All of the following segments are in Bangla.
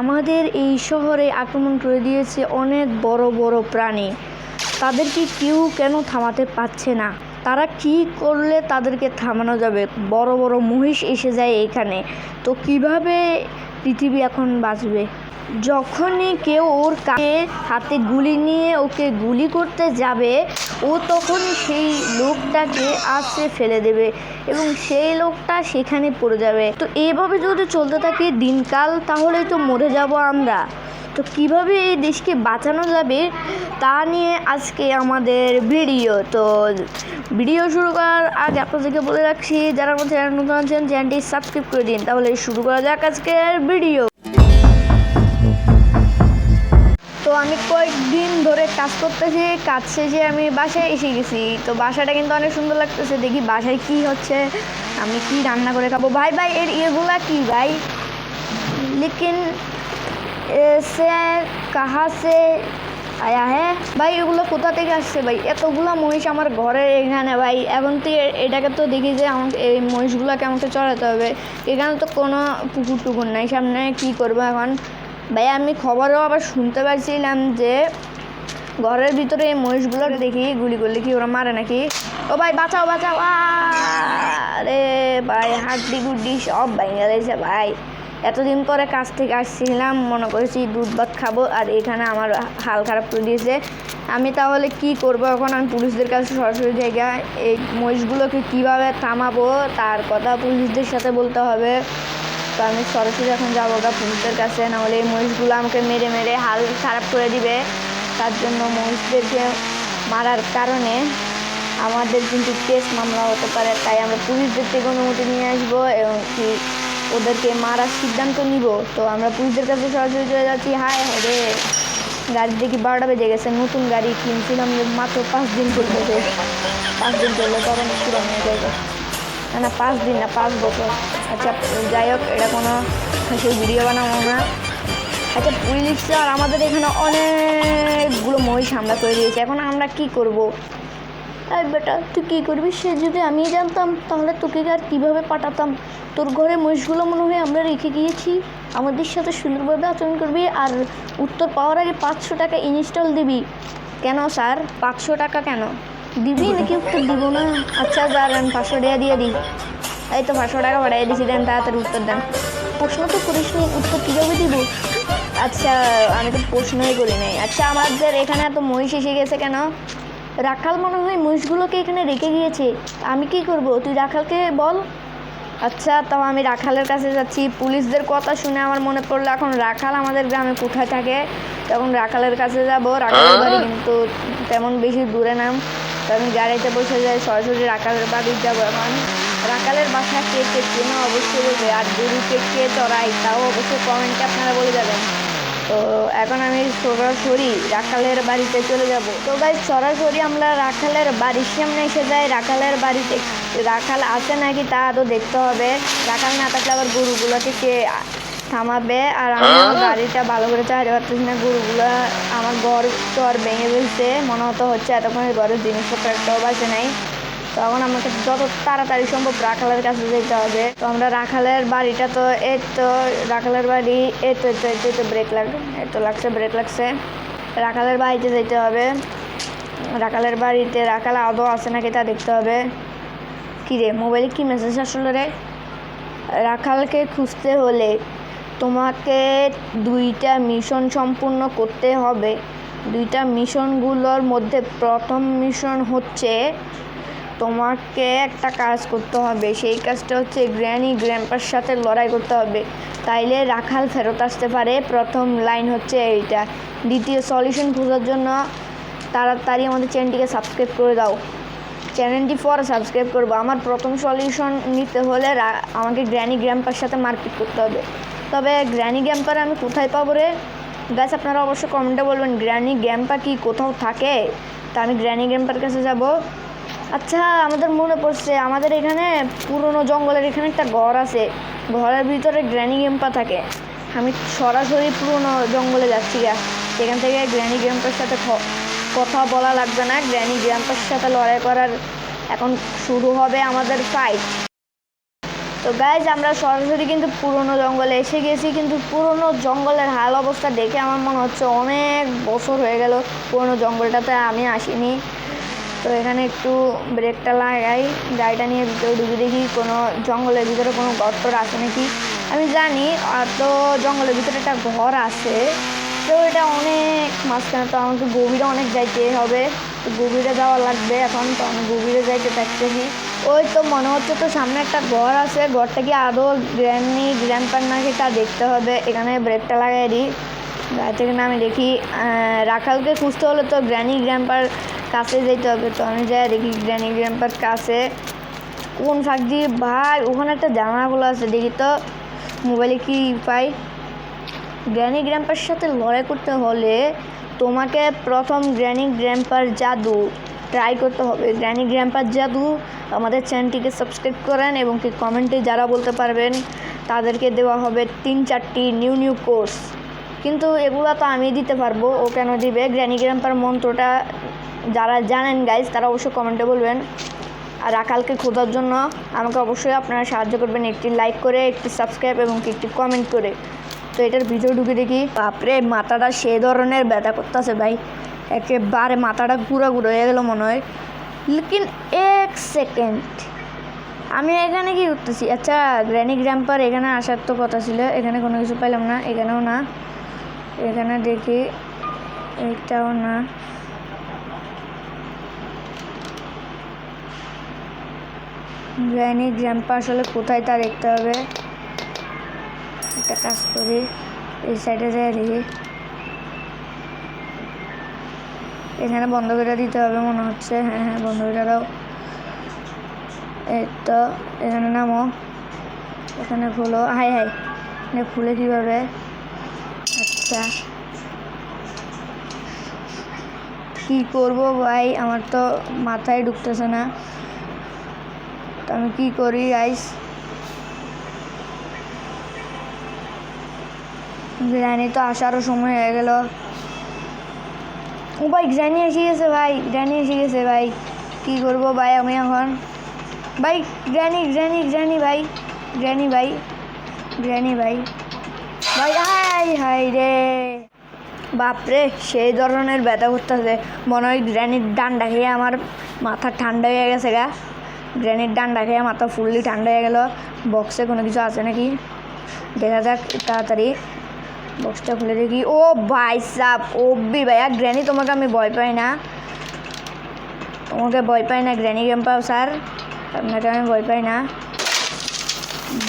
আমাদের এই শহরে আক্রমণ করে দিয়েছে অনেক বড় বড় প্রাণী। তাদেরকে কেউ কেন থামাতে পারছে না? তারা কি করলে তাদেরকে থামানো যাবে? বড় বড় মহিষ এসে যায় এখানে। তো কীভাবে পৃথিবী এখন বাঁচবে? যখনই কেউ ওর কাছে হাতে গুলি নিয়ে ওকে গুলি করতে যাবে, ও তখন সেই লোকটাকে আছড়ে ফেলে দেবে এবং সেই লোকটা সেখানে পড়ে যাবে। তো এইভাবে যদি চলতে থাকে দিনকাল তাহলেই তো মরে যাব আমরা। তো কীভাবে এই দেশকে বাঁচানো যাবে, তা নিয়ে আজকে আমাদের ভিডিও। তো ভিডিও শুরু করার আগে আপনাদেরকে বলে রাখছি, যারা আমার চ্যানেল নতুন আছেন, চ্যানেলটি সাবস্ক্রাইব করে দিন। তাহলে শুরু করা যাক আজকের ভিডিও। তো আমি কয়েকদিন ধরে কাজ করতেছি, কাজ শেষে আমি বাসায় এসে গেছি। তো বাসাটা কিন্তু অনেক সুন্দর লাগতেছে, দেখি বাসায় কি হচ্ছে, আমি কি রান্না করে খাব। ভাই ভাই, এর ইয়েগুলা কি ভাই? লেকিন সে কাহা সে আয়া হ্যাঁ ভাই, এগুলো কোথা থেকে আসছে ভাই? এতগুলো মহিষ আমার ঘরের এখানে ভাই। এখন তুই এটাকে তো দেখি যে আমাকে এই মহিষগুলোকে আমাকে চড়াতে হবে। এখানে তো কোনো পুকুর টুকুর নাই, সামনে কি করব এখন? ভাই, আমি খবরেও আবার শুনতে পারছিলাম যে ঘরের ভিতরে এই মহিষগুলো দেখি, গুলি করলে কি ওরা মারে নাকি? ও ভাই, বাঁচাও বাঁচাও। আরে ভাই, হাড্ডি গুড্ডি সব ভেঙে গেছে ভাই। এতদিন পরে কাজ থেকে আসছিলাম, মনে করেছি দুধ ভাত খাব, আর এখানে আমার হাল খারাপ করে দিয়েছে। আমি তাহলে কি করব এখন? আমি পুলিশদের কাছে সরাসরি জায়গায় এই মহিষগুলোকে কীভাবে থামাবো? তার কথা পুলিশদের সাথে বলতে হবে। তো আমি সরাসরি এখন যাব গা পুলিশদের কাছে, নাহলে এই মহিষগুলো আমাকে মেরে মেরে হাল খারাপ করে দিবে। তার জন্য মহিষদেরকে মারার কারণে আমাদের কিন্তু কেস মামলা হতে পারে, তাই আমরা পুলিশদের থেকে অনুমতি নিয়ে আসব এবং কি ওদেরকে মারার সিদ্ধান্ত নিব। তো আমরা পুলিশদের কাছে সরাসরি চলে যাচ্ছি। হায় রে! গাড়ি দেখি বারোটা বেজে গেছে, নতুন গাড়ি কিনছিলাম, মাত্র পাঁচ দিন চলতেছে। পাঁচ দিন চললে তখন পুরনো হয়ে যাবে। না না পাঁচ দিন না পাঁচ বছর। আচ্ছা যাই হোক এটা কোনো সেই ভিডিও বানাবো না। আচ্ছা পুলিশ আর আমাদের এখানে অনেকগুলো মহিষ আমরা করে দিয়েছে এখন আমরা কি করব? এই বেটা তুই কী করবি? সে যদি আমি জানতাম তাহলে তোকে আর কীভাবে পাঠাতাম? তোর ঘরে মহিষগুলো মনে হয় আমরা রেখে গিয়েছি। আমাদের সাথে সুন্দরভাবে আচরণ করবি আর উত্তর পাওয়ার আগে পাঁচশো টাকা ইনস্টল দিবি। কেন স্যার? পাঁচশো টাকা কেন? দিবি নাকি উত্তর দিব না? আচ্ছা দাঁড়ান পাঁচশো টাকা দিয়ে দিই। এই তো পাঁচশো টাকা পাঠিয়ে দিছি, দেন, তাড়াতাড়ি উত্তর দেন। প্রশ্ন তো করিস নি উত্তর কীভাবে দিব? আচ্ছা আমি তো প্রশ্নই করি নাই। আচ্ছা আমাদের এখানে এত মহিষ এসে গেছে কেন? রাখাল মনে হয় মহিষগুলোকে এখানে রেখে গিয়েছে। আমি কি করব? তুই রাখালকে বল। আচ্ছা তাও আমি রাখালের কাছে যাচ্ছি। পুলিশদের কথা শুনে আমার মনে পড়ল, এখন রাখাল আমাদের গ্রামে কোথায় থাকে? তখন রাখালের কাছে যাব। রাখালের বাড়ি কিন্তু তেমন বেশি দূরে নাম তো আমি গাড়িতে বসে যাই সরাসরি রাখালের বাড়ি যাব এখন। রাখালের বাসা কে কে চেনা অবশ্যই বলবে, আর গরুকে কে চড়াই, তাও অবশ্যই কমেন্টে আপনারা বলে যাবেন। তো এখন আমি সরাসরি রাখালের বাড়িতে চলে যাব। তো ভাই সরাসরি আমরা রাখালের বাড়ির সামনে এসে যাই। রাখালের বাড়িতে রাখাল আছে নাকি তা তো দেখতে হবে। রাখাল না থাকলে আবার গরুগুলোকে কে থামাবে আর আমি আমার গাড়িটা ভালো করে চালাতে পারতেছি না। গরুগুলো আমার ঘর তো আর ভেঙে ফেলছে। মনে হতো হচ্ছে এতক্ষণের ঘরের জিনিসপত্র একটাও বাসে নাই। তখন আমাকে যত তাড়াতাড়ি সম্ভব রাখালের কাছে যেতে হবে। তো আমরা রাখালের বাড়িটা তো এই তো রাখালের বাড়ি এই তো এই তো এই তো, ব্রেক লাগ এই তো লাগছে ব্রেক লাগছে। রাখালের বাড়িতে যেতে হবে। রাখালের বাড়িতে রাখাল আদৌ আছে নাকি তা দেখতে হবে। কী রে মোবাইলে কী মেসেজ আসলো রে? রাখালকে খুঁজতে হলে তোমাকে দুইটা মিশন সম্পূর্ণ করতে হবে। দুইটা মিশনগুলোর মধ্যে প্রথম মিশন হচ্ছে তোমাকে একটা কাজ করতে হবে। সেই কাজটা হচ্ছে গ্র্যানি গ্র্যাম্পার সাথে লড়াই করতে হবে। তাইলে রাখাল ফেরত আসতে পারে। প্রথম লাইন হচ্ছে এইটা। দ্বিতীয় সলিউশন খোঁজার জন্য তাড়াতাড়ি আমাদের চ্যানেলটিকে সাবস্ক্রাইব করে দাও। চ্যানেলটি পরে সাবস্ক্রাইব করব। আমার প্রথম সলিউশন নিতে হলে আমাকে গ্র্যানি গ্র্যাম্পার সাথে মারপিট করতে হবে। তবে গ্র্যানি গ্র্যাম্পার আমি কোথায় পাবো রে? গাছ আপনারা অবশ্যই কমেন্টে বলবেন, গ্র্যানি গ্র্যাম্পা কি কোথাও থাকে? তা আমি গ্র্যানি গ্যাম্পার কাছে যাব। আচ্ছা আমাদের মনে পড়ছে, আমাদের এখানে পুরনো জঙ্গলের এখানে একটা ঘর আছে। ঘরের ভিতরে গ্র্যানি গ্যাম্পা থাকে। আমি সরাসরি পুরনো জঙ্গলে যাচ্ছি, গা। সেখান থেকে গ্র্যানি গ্যাম্পার সাথে কথা বলা লাগবে না। গ্র্যানি গ্যাম্পার সাথে লড়াই করার এখন শুরু হবে আমাদের ফাইট তো গাইজ আমরা সরাসরি কিন্তু পুরনো জঙ্গলে এসে গেছি। কিন্তু পুরনো জঙ্গলের হাল অবস্থা দেখে আমার মনে হচ্ছে অনেক বছর হয়ে গেল পুরনো জঙ্গলটাতে আমি আসিনি। তো এখানে একটু ব্রেকটা লাগাই। গাড়িটা নিয়ে ভিতরে ঢুকে দেখি, কোনো জঙ্গলের ভিতরে কোনো গর্ত আছে নাকি? আমি জানি তো জঙ্গলের ভিতরে একটা ঘর আছে। তো এটা অনেক মাঝখানে তো আমাকে গভীরে অনেক যাইতে হবে। তো গভীরে যাওয়া লাগবে এখন, তো আমি গভীরে যাইতে থাকতেছি ওই তো মনে হচ্ছে তো সামনে একটা ঘর আছে, ঘরটা কি আদৌ গ্র্যান্ডনি গ্র্যান্ডপার নাকি তা দেখতে হবে, এখানে ব্রেকটা লাগাই দিই। গাড়ি থেকে আমি দেখি রাখালকে খুঁজতে হলে তো গ্র্যানি গ্র্যান্ডপার কাছে যেতে হবে, তো আমি যাই দেখি গ্র্যানি গ্র্যান্ডপার কাছে। কোন ফাঁক দিয়ে? ভাই, ওখানে একটা জানালাগুলো আছে, দেখি তো, মোবাইলে কি পাই। গ্র্যানি গ্র্যাম্পার সাথে লড়াই করতে হলে তোমাকে প্রথম গ্র্যানি গ্র্যাম্পার জাদু। ট্রাই করতে হবে। গ্র্যানি গ্র্যাম্পার জাদু আমাদের চ্যানেলটিকে সাবস্ক্রাইব করেন এবং কি কমেন্টে যারা বলতে পারবেন, তাদেরকে দেওয়া হবে তিন চারটি নিউ নিউ কোর্স কিন্তু এগুলো তো আমি দিতে পারব, ও কেন দিবে? গ্র্যানি গ্র্যাম্পার মন্ত্রটা যারা জানেন গাইজ তারা অবশ্যই কমেন্টে বলবেন। আর আকালকে খোঁজার জন্য আমাকে অবশ্যই আপনারা সাহায্য করবেন, একটি লাইক করে, একটি সাবস্ক্রাইব এবং একটি কমেন্ট করে। তো এটার ভিতরে ঢুকে দেখি। বাপরে, মাথাটা সে ধরনের ব্যথা করতেছে ভাই। একেবারে মাথাটা ঘুরে হয়ে গেলো মনে হয়। লেকিন এক সেকেন্ড। আমি এখানে কি করতেছি? আচ্ছা গ্র্যানি গ্র্যাম্পার এখানে আসার তো কথা ছিল। এখানে কোনো কিছু পাইলাম না, এখানেও না। এখানে দেখি এটাও না। গ্র্যানি গ্র্যাম্পা আসলে কোথায় তা দেখতে হবে। একটা কাজ করি, এই সাইডে যাই দেখি। এখানে বন্ধ করে দিতে হবে মনে হচ্ছে। হ্যাঁ হ্যাঁ বন্ধ করে দাও। এই তো, এখানে নামো। এখানে খুলো। Hi hi. এখানে খুলে কীভাবে? আচ্ছা। কি করব ভাই? আমার তো মাথায় ঢুকতেছে না। তো আমি কী করি গাইস গ্র্যানি তো, আসারও সময় হয়ে গেল। ও ভাই, গ্র্যানি এসে গেছে ভাই, গ্র্যানি এসে গেছে ভাই। কি করব ভাই আমি এখন? ভাই, গ্র্যানি গ্র্যানি গ্র্যানি ভাই গ্র্যানি ভাই গ্র্যানি ভাই। ভাই, হাই হাই রে। বাপরে, সেই ধরনের ব্যথা করতেছে। মনে হয় গ্র্যানির ডান্ডা খেয়ে আমার মাথা ঠান্ডা হয়ে গেছে গা। গ্র্যানির ডান্ডা খেয়ে মাথা ফুললি ঠান্ডা হয়ে গেল। বক্সে কোনো কিছু আছে নাকি? দেখা যাক, তাড়াতাড়ি। বক্সটা খুলে দেখি। ও ভাই সাপ ও বি ভাইয়া গ্র্যানি তোমাকে আমি ভয় পাই না। তোমাকে ভয় পাই না গ্র্যানি গেম পাও স্যার। আপনাকে আমি ভয় পাই না।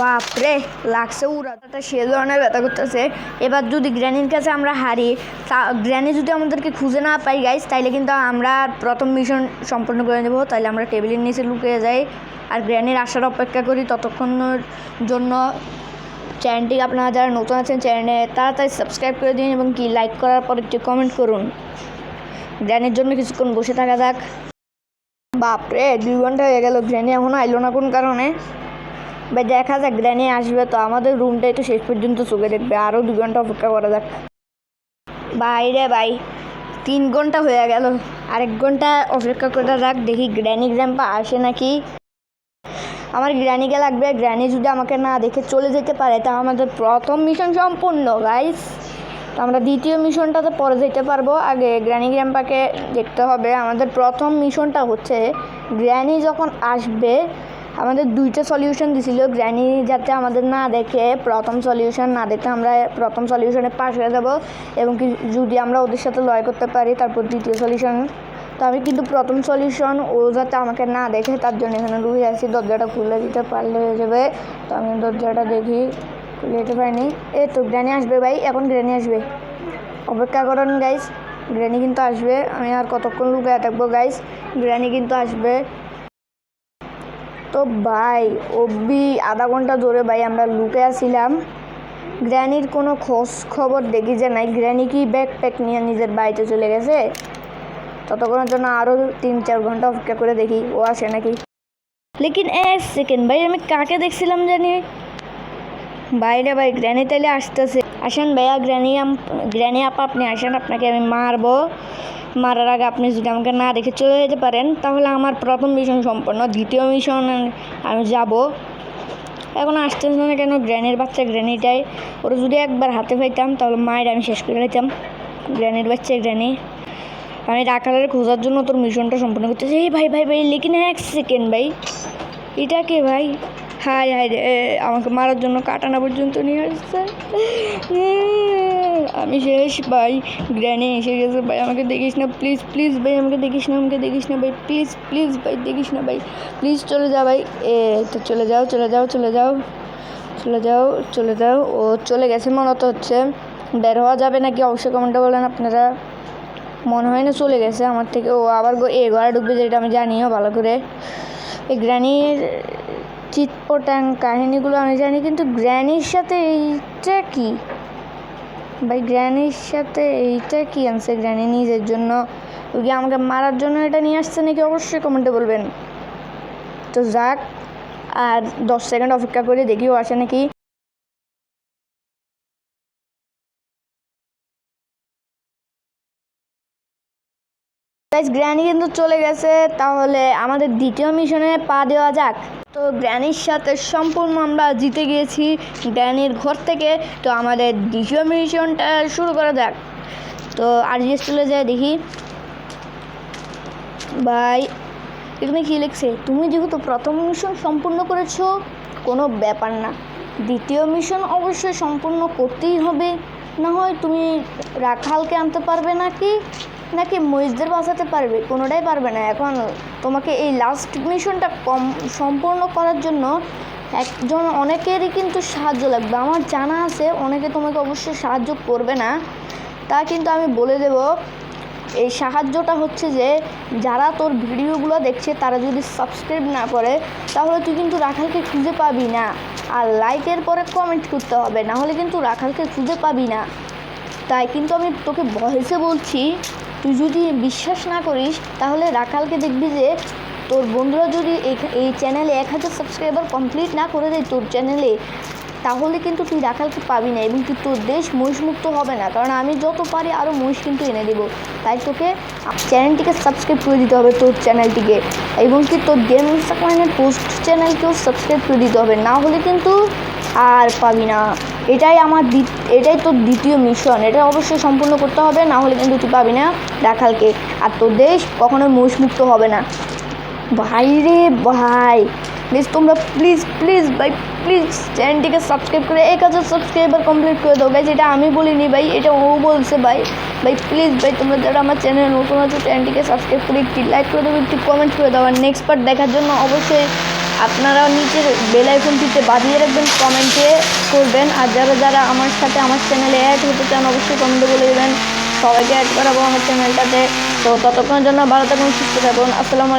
বাপরে, লাগছে উড়াটা সে ধরনের ব্যথা করতেছে। এবার যদি গ্র্যানির কাছে আমরা হারি, তা গ্র্যানি যদি আমাদেরকে খুঁজে না পাই গাইস তাইলে কিন্তু আমরা প্রথম মিশন সম্পন্ন করে নেব। তাইলে আমরা টেবিলের নিচে লুকিয়ে যাই। আর গ্র্যানির আসার অপেক্ষা করি ততক্ষণের জন্য। চ্যানেলটি আপনারা যারা নতুন আছেন চ্যানেলে তাড়াতাড়ি সাবস্ক্রাইব করে দিন এবং কি লাইক করার পর একটি কমেন্ট করুন। গ্র্যানির জন্য কিছুক্ষণ বসে থাকা যাক। বাপরে, দুই ঘণ্টা হয়ে গেল, গ্র্যানি এখনও আইলো না কোন কারণে? বা দেখা যাক, গ্র্যানি আসবে তো। আমাদের রুমটাই তো শেষ পর্যন্ত চোখে দেখবে। আরও দু ঘণ্টা অপেক্ষা করা যাক। বাইরে বাই। তিন ঘণ্টা হয়ে গেল। আরেক ঘণ্টা অপেক্ষা করা যাক। দেখি গ্র্যানি গ্র্যাম্পা আসে নাকি? আমার গ্র্যানিকে লাগবে গ্র্যানি যদি আমাকে না দেখে চলে যেতে পারে তা আমাদের প্রথম মিশন সম্পূর্ণ গাইস তো আমরা দ্বিতীয় মিশনটাতে পরে যেতে পারব। আগে গ্র্যানি গ্র্যাম্পাকে দেখতে হবে। আমাদের প্রথম মিশনটা হচ্ছে, গ্র্যানি যখন আসবে, আমাদের দুইটা সলিউশন দিছিল। গ্র্যানি যাতে আমাদের না দেখে, প্রথম সলিউশন না দেখে আমরা প্রথম সলিউশনে পাশ হয়ে যাব। এবং কি যদি আমরা ওদের সাথে লয় করতে পারি, তারপর দ্বিতীয় সলিউশন তো আমি কিন্তু প্রথম সলিউশন ও যাতে আমাকে না দেখে, তার জন্য এখানে রুই আছি। দরজাটা খুলে দিতে পারলে হয়ে যাবে। তো আমি দরজাটা দেখি খুলে দিতে পারিনি। এ তো গ্র্যানি আসবে ভাই, এখন গ্র্যানি আসবে। অপেক্ষা করুন গাইস গ্র্যানি কিন্তু আসবে। আমি আর কতক্ষণ লুকিয়ে থাকব গাইস গ্র্যানি কিন্তু আসবে। তো ভাই অব্দি আধা ঘণ্টা ধরে ভাই আমরা লুকে আসছিলাম গ্র্যানির কোনো খোঁজ খবর দেখি যে নাই। গ্র্যানি কি ব্যাগ প্যাক নিয়ে নিজের বাড়িতে চলে গেছে? ততক্ষণের জন্য আরও তিন চার ঘণ্টা অপেক্ষা করে দেখি ও আসে নাকি। লেকিন এক সেকেন্ড ভাই, আমি কাকে দেখছিলাম জানি? বাইরে ভাই, গ্র্যানি তাইলে আসতেছে। আসেন ভাইয়া, গ্র্যানি গ্র্যানি আপা, আপনি আসেন, আপনাকে আমি মারবো। মারার আগে আপনি যদি আমাকে না দেখে চলে যেতে পারেন, তাহলে আমার প্রথম মিশন সম্পন্ন, দ্বিতীয় মিশন আমি যাব। এখন আসতেছে না কেন, গ্র্যানির বাচ্চা, গ্র্যানিটাই। ওরা যদি একবার হাতে পাইতাম, তাহলে মায়ের আমি শেষ করে নিতাম গ্র্যানির বাচ্চা, গ্র্যানি। আমি রাখালের খোঁজার জন্য তোর মিশনটা সম্পূর্ণ করতেছি। এই ভাই ভাই ভাই লেকিন এক সেকেন্ড ভাই। এটা কে ভাই? হাই হাই রে আমাকে মারার জন্য কাটানা পর্যন্ত নিয়ে আসছে। আমি শেষ ভাই। গ্র্যানি এসে গেছে ভাই। আমাকে দেখিস না প্লিজ প্লিজ ভাই, আমাকে দেখিস না, আমাকে দেখিস না ভাই। প্লিজ প্লিজ ভাই, দেখিস না ভাই। প্লিজ চলে যা ভাই। এ, তো চলে যাও চলে যাও চলে যাও। চলে যাও চলে যাও। ও চলে গেছে, মনে হচ্ছে। বের হওয়া যাবে নাকি? অবশ্যই কমেন্টে বলেন আপনারা। মনে হয় না চলে গেছে। আমার থেকে ও আবার এ ঘরে ঢুকবে যেটা আমি জানিও ভালো করে। এই গ্র্যানির চিৎপটাং কাহিনীগুলো আমি জানি, কিন্তু গ্র্যানির সাথে এইটা কি? ভাই, গ্র্যানির সাথে এইটা কি আনছে গ্র্যানি নিজের জন্য? ও কি আমাকে মারার জন্য এটা নিয়ে আসছে নাকি? অবশ্যই কমেন্টে বলবেন। তো যাক, আর দশ সেকেন্ড অপেক্ষা করে দেখিও আসে নাকি। গাইস গ্র্যানি কিন্তু চলে গেছে। তাহলে আমাদের দ্বিতীয় মিশনে পা দেওয়া যাক। তো গ্র্যানির সাথে সম্পূর্ণ আমরা জিতে গিয়েছি গ্র্যানির ঘর থেকে। তো আমাদের দ্বিতীয় মিশনটা শুরু করা যাক। তো আর জিএস চলে যায় দেখি। ভাই, এখানে কী লিখছে? তুমি যেহেতু প্রথম মিশন সম্পূর্ণ করেছ, কোনো ব্যাপার না। দ্বিতীয় মিশন অবশ্যই সম্পূর্ণ করতেই হবে। না হয় তুমি রাখালকে আনতে পারবে নাকি? নাকি মহিষদের বাঁচাতে পারবে? কোনোটাই পারবে না। এখন তোমাকে এই লাস্ট মিশনটা কম, সম্পূর্ণ করার জন্য একজন, অনেকেরই কিন্তু সাহায্য লাগবে। আমার জানা আছে, অনেকে তোমাকে অবশ্যই সাহায্য করবে না। তা কিন্তু আমি বলে দেবো, এই সাহায্যটা হচ্ছে যে, যারা তোর ভিডিওগুলো দেখছে, তারা যদি সাবস্ক্রাইব না করে, তাহলে তুই কিন্তু রাখালকে খুঁজে পাবি না। আর লাইকের পরে কমেন্ট করতে হবে, না হলে কিন্তু রাখালকে খুঁজে পাবি না। তাই কিন্তু আমি তোকে ভয়েসে বলছি তুই যদি বিশ্বাস না করিস, তাহলে রাখালকে দেখবি যে তোর বন্ধুরা যদি এই- চ্যানেলে এক হাজার সাবস্ক্রাইবার কমপ্লিট না করে দেয় তোর চ্যানেলে তাহলে কিন্তু তুই রাখালকে পাবি না এবং তুই তোর দেশ মহিষমুক্ত হবে না। কারণ আমি যত পারি আরও মহিষ কিন্তু এনে দেবো। তাই তোকে চ্যানেলটিকে সাবস্ক্রাইব করে দিতে হবে তোর চ্যানেলটিকে এবং কি তোর গেম ইনস্টাগ্রামের পোস্ট চ্যানেলকেও সাবস্ক্রাইব করে দিতে হবে। না হলে কিন্তু আর পাবি না। এটাই আমার এটাই তোর দ্বিতীয় মিশন এটা অবশ্যই সম্পূর্ণ করতে হবে, না হলে কিন্তু তুই পাবি না রাখালকে। আর তোর দেশ কখনোই মহিষমুক্ত হবে না। ভাই রে ভাই। প্লিজ তোমরা প্লিজ প্লিজ ভাই প্লিজ চ্যানেলটিকে সাবস্ক্রাইব করে এক হাজার সাবস্ক্রাইবার কমপ্লিট করে দাও। গাইজ এটা আমি বলিনি ভাই, এটা ও বলছে ভাই। ভাই প্লিজ ভাই, তোমরা যারা আমার চ্যানেল নতুন আছে চ্যানেলটিকে সাবস্ক্রাইব করে একটি লাইক করে দেবো একটি কমেন্ট করে দাও। আর নেক্সট পার্ট দেখার জন্য অবশ্যই আপনারা নিচের বেল আইকনটিতে বাজিয়ে রাখবেন, কমেন্টে করবেন, আর যারা যারা আমার সাথে আমার চ্যানেলে অ্যাড হতে চান, অবশ্যই কমেন্টে বলে দেবেন। সবাইকে অ্যাড করাবো আমার চ্যানেলটাতে। তো ততক্ষণের জন্য ভালো থাকুন, সুস্থ থাকুন। আসসালামু